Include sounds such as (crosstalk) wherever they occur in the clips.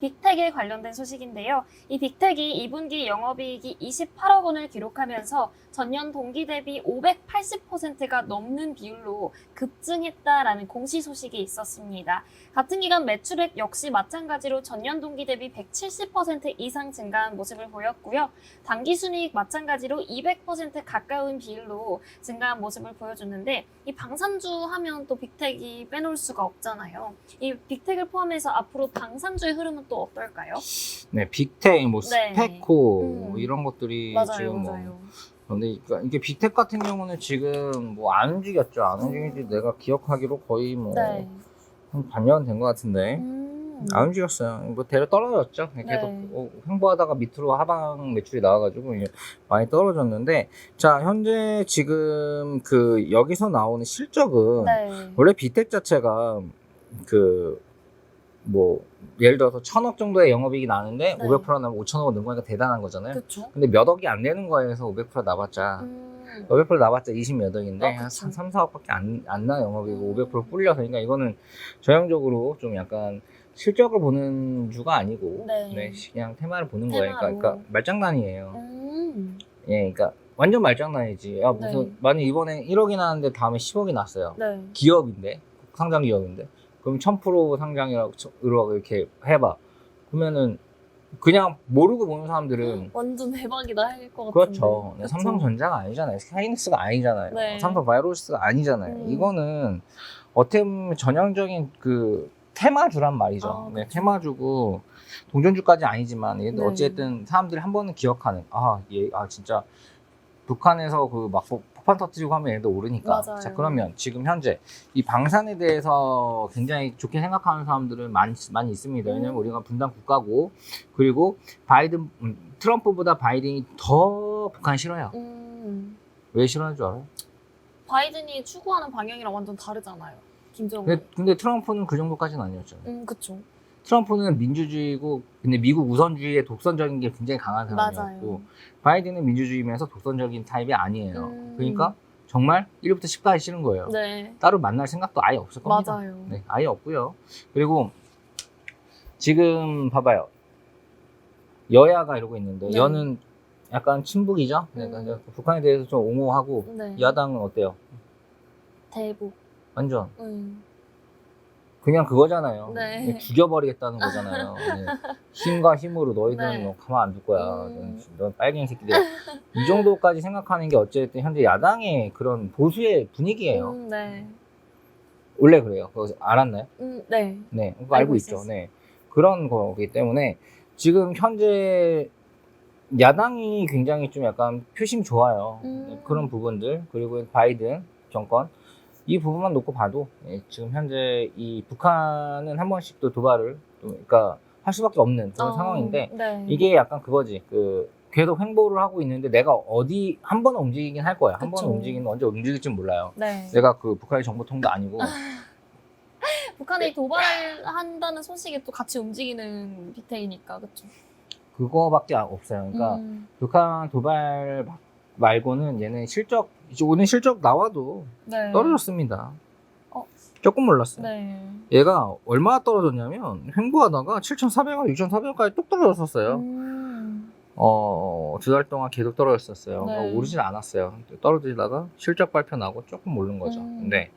빅텍에 관련된 소식인데요. 이 빅텍이 2분기 영업이익이 28억 원을 기록하면서 전년 동기 대비 580%가 넘는 비율로 급증했다라는 공시 소식이 있었습니다. 같은 기간 매출액 역시 마찬가지로 전년 동기 대비 170% 이상 증가한 모습을 보였고요. 당기 순이익 마찬가지로 200% 가까운 비율로 증가한 모습을 보여줬는데 이 방산주 하면 또 빅텍이 빼놓을 수가 없잖아요. 이 빅텍을 포함해서 앞으로 방산주의 흐름은 또 어떨까요? 네, 빅텍, 뭐 네. 스페코 음. 뭐 이런 것들이 맞아요, 지금 뭐 맞아요. 근데 그러니까 이게 빅텍 같은 경우는 지금 뭐 안 움직였죠. 안 움직인지 음. 내가 기억하기로 거의 뭐 네. 한 반년 된 것 같은데 음. 안 움직였어요. 뭐 대려 떨어졌죠. 계속 네. 어, 횡보하다가 밑으로 하방 매출이 나와가지고 많이 떨어졌는데 자 현재 지금 그 여기서 나오는 실적은 네. 원래 빅텍 자체가 그 뭐 예를 들어서 천억 정도의 영업이익이 나는데 네. 500% 나면 5천억을 넣은 거니까 대단한 거잖아요. 그렇죠. 근데 몇 억이 안 되는 거에서 500% 나봤자 음. 500% 나봤자 20몇 억인데 아, 한 그쵸. 3, 4억밖에 안, 안 나, 영업이고 음. 500% 불려서. 그러니까 이거는 전형적으로 좀 약간 실적을 보는 주가 아니고, 네. 그냥 테마를 보는 거예요. 그러니까, 테마로. 그러니까 말장난이에요. 음. 예, 그러니까 완전 말장난이지. 야, 무슨, 네. 만약 이번에 1억이 나왔는데 다음에 10억이 났어요. 네. 기업인데, 상장 기업인데. 그럼 1000% 상장이라고 이렇게 해봐. 그러면은, 그냥 모르고 보는 사람들은 (laughs) 완전 대박이다 할 것 같은데. 그렇죠. 네, 그쵸? 삼성전자가 아니잖아요. 하이닉스가 아니잖아요. 네. 삼성 바이오로스가 아니잖아요. 음. 이거는 어떻게 보면 전형적인 그 테마주란 말이죠. 아, 네. 테마주고 동전주까지 아니지만 네. 어쨌든 사람들이 한 번은 기억하는 아, 얘, 아 진짜 북한에서 그 막 폭탄 터뜨리고 하면 얘도 오르니까. 맞아요. 자, 그러면 지금 현재 이 방산에 대해서 굉장히 좋게 생각하는 사람들은 많이, 많이 있습니다. 왜냐면 음. 우리가 분단 국가고 그리고 바이든, 음, 트럼프보다 바이든이 더 북한 싫어요. 음. 왜 싫어하는 줄 알아요? 바이든이 추구하는 방향이랑 완전 다르잖아요. 김정은. 근데, 근데 트럼프는 그 정도까지는 아니었잖아요. 음, 그쵸. 트럼프는 민주주의고, 근데 미국 우선주의에 독선적인 게 굉장히 강한 사람이었고, 맞아요. 바이든은 민주주의면서 독선적인 타입이 아니에요. 음. 그러니까 정말 1부터 10까지 싫은 거예요. 네. 따로 만날 생각도 아예 없을 겁니다. 맞아요. 네, 아예 없고요. 그리고 지금 봐봐요. 여야가 이러고 있는데, 네. 여는 약간 친북이죠. 그러니까 음. 북한에 대해서 좀 옹호하고, 네. 야당은 어때요? 대북. 완전 음. 그냥 그거잖아요. 네. 그냥 죽여버리겠다는 거잖아요. (laughs) 네. 힘과 힘으로 너희들은 네. 뭐 가만 안 둘 거야. 음. 넌, 넌 빨갱이 새끼들. 이 정도까지 생각하는 게 어쨌든 현재 야당의 그런 보수의 분위기예요. 음, 네. 원래 그래요. 그거 알았나요? 음, 네. 네, 그거 알고, 알고 있죠. 있었어요. 네, 그런 거기 때문에 지금 현재 야당이 굉장히 좀 약간 표심 좋아요. 음. 네, 그런 부분들 그리고 바이든 정권 이 부분만 놓고 봐도 예, 지금 현재 이 북한은 한 번씩 또 도발을 또 그러니까 할 수밖에 없는 그런 어, 상황인데 네. 이게 약간 그거지 그 계속 횡보를 하고 있는데 내가 어디 한 번은 움직이긴 할 거야. 한 그쵸. 번은 움직이는 언제 움직일지 몰라요. 네. 내가 그 북한의 정보통도 아니고 (laughs) 북한이 도발한다는 소식에 또 같이 움직이는 빅텍이니까, 그쵸? 그거밖에 없어요. 그러니까 음, 북한 도발 마- 말고는 얘는 실적 이제 오늘 실적 나와도 네. 떨어졌습니다. 어. 조금 올랐어요. 네. 얘가 얼마나 떨어졌냐면 횡보하다가 7,400원, 6,400원까지 뚝 떨어졌었어요. 음, 어, 두 달 동안 계속 떨어졌었어요. 네. 어, 오르진 않았어요. 떨어지다가 실적 발표 나고 조금 오른 거죠. 음. 근데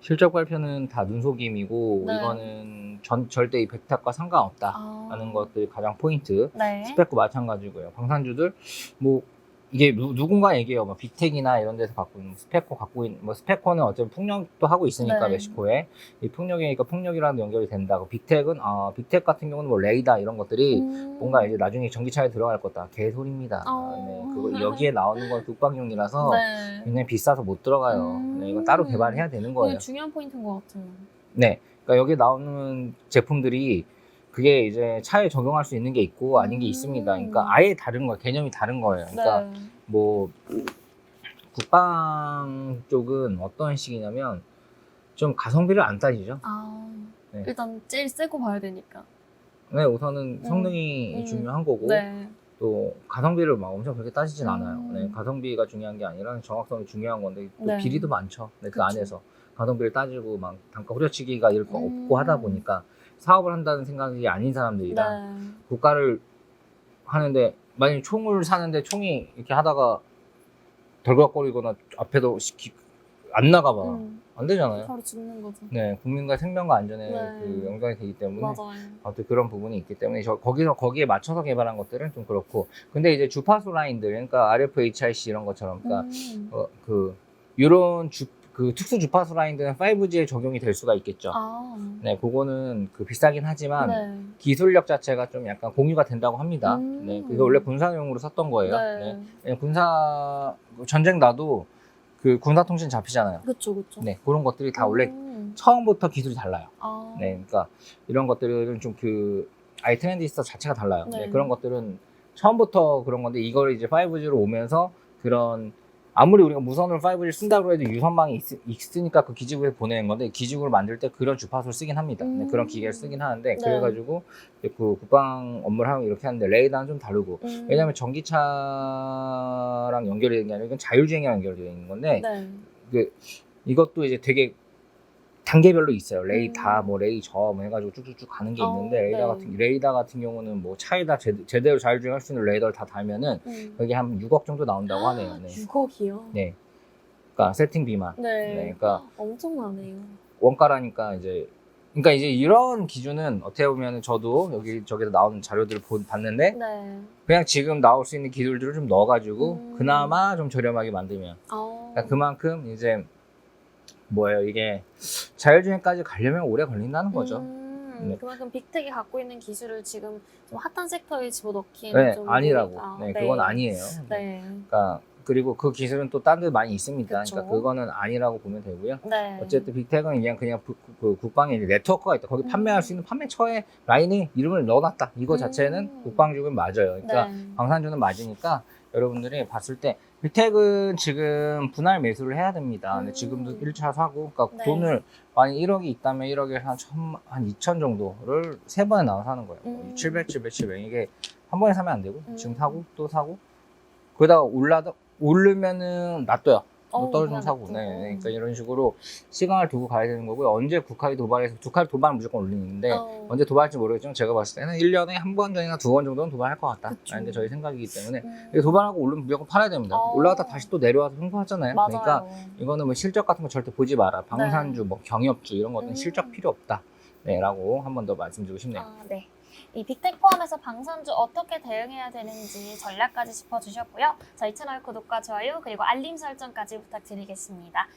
실적 발표는 다 눈속임이고 네. 이거는 전, 절대 이 백탁과 상관없다 아. 것들이 가장 포인트. 네. 스펙도 마찬가지고요. 방산주들 뭐 이게 누, 누군가 얘기해요. 뭐 빅텍이나 이런 데서 갖고 있는 스페코 갖고 있는 뭐 스페코는 어차피 풍력도 하고 있으니까 네. 멕시코에 이 풍력이니까 풍력이랑도 연결이 된다고. 빅텍은 아 빅텍 같은 경우는 뭐 레이다 이런 것들이 음. 뭔가 이제 나중에 전기차에 들어갈 거다. 개소리입니다. 어. 네, 그거 여기에 나오는 건 국방용이라서 네. 굉장히 비싸서 못 들어가요. 음. 네, 이거 따로 개발해야 되는 거예요. 중요한 포인트인 것 같아요. 네. 그러니까 여기 나오는 제품들이 그게 이제 차에 적용할 수 있는 게 있고 아닌 게 음. 있습니다. 그러니까 아예 다른 거예요. 개념이 다른 거예요. 그러니까 네. 뭐 국방 쪽은 어떤 식이냐면 좀 가성비를 안 따지죠. 아, 네. 일단 제일 세고 봐야 되니까. 네, 우선은 성능이 음. 중요한 거고 네. 또 가성비를 막 엄청 그렇게 따지진 음. 않아요. 네, 가성비가 중요한 게 아니라 정확성이 중요한 건데 또 네. 비리도 많죠. 네, 그 그쵸. 안에서 가성비를 따지고 막 단가 후려치기가 이렇게 음. 없고 하다 보니까 사업을 한다는 생각이 아닌 사람들이라 네. 국가를 하는데 만약 총을 사는데 총이 이렇게 하다가 덜컥거리거나 앞에도 시키 안 나가봐 음, 안 되잖아요. 바로 죽는 거죠. 네, 국민과 생명과 안전에 네. 그 연관이 되기 때문에 맞아요. 아무튼 그런 부분이 있기 때문에 저 거기서 거기에 맞춰서 개발한 것들은 좀 그렇고 근데 이제 주파수 라인들 그러니까 RFHIC 이런 것처럼 그러니까 음. 어, 그 이런 주, 그 특수 주파수 라인들은 5G에 적용이 될 수가 있겠죠. 아, 네, 그거는 그 비싸긴 하지만 네. 기술력 자체가 좀 약간 공유가 된다고 합니다. 음. 네, 그게 원래 군사용으로 썼던 거예요. 네. 네. 군사 전쟁 나도 그 군사 통신 잡히잖아요. 그쵸, 그쵸. 네, 그런 것들이 다 원래 음. 처음부터 기술이 달라요. 아. 네, 그러니까 이런 것들은 좀 그 아이 트랜지스터 자체가 달라요. 네. 네, 그런 것들은 처음부터 그런 건데 이걸 이제 5G로 오면서 그런 아무리 우리가 무선으로 5G 쓴다고 해도 유선망이 있, 으니까그 기지국에 보내는 건데 기지국을 만들 때 그런 주파수를 쓰긴 합니다. 네, 음. 그런 기계를 쓰긴 하는데 네. 그래가지고 그 국방 업무를 하면 이렇게 하는데 레이더는 좀 다르고 음. 왜냐하면 전기차랑 연결이 되는 게 아니라 이건 자율주행이랑 연결되어 있는 건데 네. 그 이것도 이제 되게 단계별로 있어요. 레이 음. 다, 뭐 레이 저, 뭐 해가지고 쭉쭉쭉 가는 게 어, 있는데 레이더 네. 같은 레이더 같은 경우는 뭐 차에다 제, 제대로 자율주행할 수 있는 레이더를 다 달면은 음. 여기 한 6억 정도 나온다고 하네요. 네. 6억이요? 네. 그러니까 세팅 비만. 네. 네, 그러니까 엄청나네요. 원가라니까 이제 그러니까 이제 이런 기준은 어떻게 보면 저도 여기 저기서 나오는 자료들을 보- 봤는데 네. 그냥 지금 나올 수 있는 기술들을 좀 넣어가지고 음. 그나마 좀 저렴하게 만들면 어. 그러니까 그만큼 이제 뭐예요 이게 자율주행까지 가려면 오래 걸린다는 거죠. 음, 네. 그만큼 빅텍이 갖고 있는 기술을 지금 좀 핫한 섹터에 집어넣기에는 네, 좀 아니라고. 무리가- 네, 그건 아니에요. 네. 그러니까 그리고 그 기술은 또딴데 많이 있습니다. 그쵸. 그러니까 그거는 아니라고 보면 되고요. 네. 어쨌든 빅텍은 그냥 그냥 부- 그 국방에 이제 네트워크가 있다. 거기 음. 판매할 수 있는 판매처에 라인에 이름을 넣어놨다. 이거 음. 자체는 국방주는 맞아요. 그러니까 네. 방산주는 맞으니까 여러분들이 봤을 때 빅텍은 지금 분할 매수를 해야 됩니다. 근데 음. 지금도 1차 사고, 그러니까 네. 돈을 만약 1억이 있다면 1억에 한 천, 한 2천 정도를 세 번에 나눠 사는 거예요. 음. 700, 700, 700 이게 한 번에 사면 안 되고 음. 지금 사고 또 사고 그러다가 올라다 오르면은 놔둬요. 뭐 그냥 사고. 네, 네. 그러니까 이런 식으로 시간을 두고 가야 되는 거고요. 언제 국할이 도발해서 국할 도발 무조건 올리는데 어. 언제 도발할지 모르겠지만 제가 봤을 때는 1년에 한번 전이나 두 번 정도는 도발할 것 같다. 그쵸. 라는 게 저희 생각이기 때문에 음. 도발하고 오르면 무조건 팔아야 됩니다. 어. 올라갔다 다시 또 내려와서 횡보하잖아요. 맞아요. 그러니까 이거는 뭐 실적 같은 거 절대 보지 마라. 방산주, 뭐 경협주 이런 것들은 음. 실적 필요 없다. 네, 라고 한 번 더 말씀드리고 싶네요. 아, 네. 이 빅텍 포함해서 방산주 어떻게 대응해야 되는지 전략까지 짚어주셨고요. 저희 채널 구독과 좋아요 그리고 알림 설정까지 부탁드리겠습니다.